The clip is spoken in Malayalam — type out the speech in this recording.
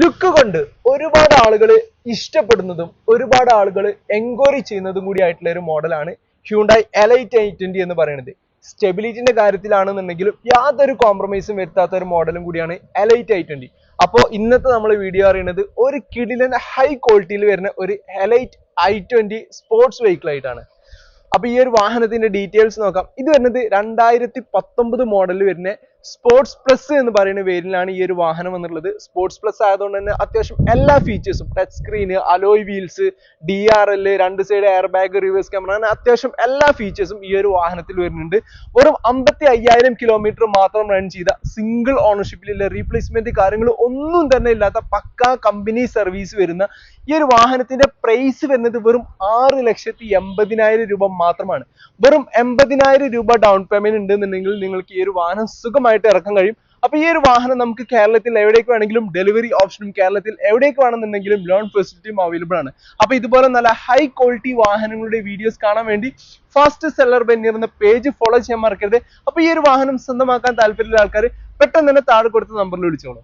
ലുക്ക് കൊണ്ട് ഒരുപാട് ആളുകൾ ഇഷ്ടപ്പെടുന്നതും ഒരുപാട് ആളുകൾ എൻക്വയറി ചെയ്യുന്നതും കൂടി ആയിട്ടുള്ള ഒരു മോഡലാണ് ഹ്യൂണ്ടായി എലൈറ്റ് ഐ ട്വന്റി എന്ന് പറയുന്നത്. സ്റ്റെബിലിറ്റിന്റെ കാര്യത്തിലാണെന്നുണ്ടെങ്കിലും യാതൊരു കോംപ്രമൈസും വരുത്താത്ത ഒരു മോഡലും കൂടിയാണ് എലൈറ്റ് ഐ ട്വന്റി അപ്പോൾ ഇന്നത്തെ നമ്മൾ വീഡിയോ അറിയുന്നത് ഒരു കിടിലൻ ഹൈ ക്വാളിറ്റിയിൽ വരുന്ന ഒരു elite i twenty sports vehicle ആയിട്ടാണ്. അപ്പൊ ഈ ഒരു വാഹനത്തിന്റെ ഡീറ്റെയിൽസ് നോക്കാം. ഇത് വരുന്നത് രണ്ടായിരത്തി പത്തൊമ്പത് മോഡൽ വരുന്ന സ്പോർട്സ് പ്ലസ് എന്ന് പറയുന്ന പേരിലാണ് ഈ ഒരു വാഹനം എന്നുള്ളത് സ്പോർട്സ് പ്ലസ് ആയതുകൊണ്ട് തന്നെ അത്യാവശ്യം എല്ലാ ഫീച്ചേഴ്സും touch screen alloy wheels D R L രണ്ട് side air bag reverse camera അങ്ങനെ അത്യാവശ്യം എല്ലാ ഫീച്ചേഴ്സും ഈ ഒരു വാഹനത്തിൽ വരുന്നുണ്ട്. വെറും അമ്പത്തി അയ്യായിരം കിലോമീറ്റർ മാത്രം റൺ ചെയ്ത സിംഗിൾ ഓണർഷിപ്പിലുള്ള റീപ്ലേസ്മെന്റ് കാര്യങ്ങൾ ഒന്നും തന്നെ ഇല്ലാത്ത പക്ക കമ്പനി സർവീസ് വരുന്ന ഈ ഒരു വാഹനത്തിന്റെ പ്രൈസ് വരുന്നത് വെറും ആറ് ലക്ഷത്തി എൺപതിനായിരം രൂപ മാത്രമാണ്. വെറും എൺപതിനായിരം രൂപ ഡൗൺ പേയ്മെന്റ് ഉണ്ടെന്നുണ്ടെങ്കിൽ നിങ്ങൾക്ക് ഈ ഒരു വാഹനം സുഖമായിട്ട് ഇറക്കാൻ കഴിയും. അപ്പൊ ഈ ഒരു വാഹനം നമുക്ക് കേരളത്തിൽ എവിടേക്ക് വേണമെങ്കിലും ഡെലിവറി ഓപ്ഷനും കേരളത്തിൽ എവിടേക്ക് വേണമെന്നുണ്ടെങ്കിലും ലോൺ ഫെസിലിറ്റിയും അവൈലബിൾ ആണ്. അപ്പൊ ഇതുപോലെ നല്ല ഹൈ ക്വാളിറ്റി വാഹനങ്ങളുടെ വീഡിയോസ് കാണാൻ വേണ്ടി ഫാസ്റ്റ് സെല്ലർ ബെന്നിയർ എന്ന പേജ് ഫോളോ ചെയ്യാൻ മറക്കരുത്. അപ്പൊ ഈ ഒരു വാഹനം സ്വന്തമാക്കാൻ താല്പര്യമുള്ള ആൾക്കാർ പെട്ടെന്ന് തന്നെ താഴെ കൊടുത്ത നമ്പറിൽ വിളിച്ചോളൂ.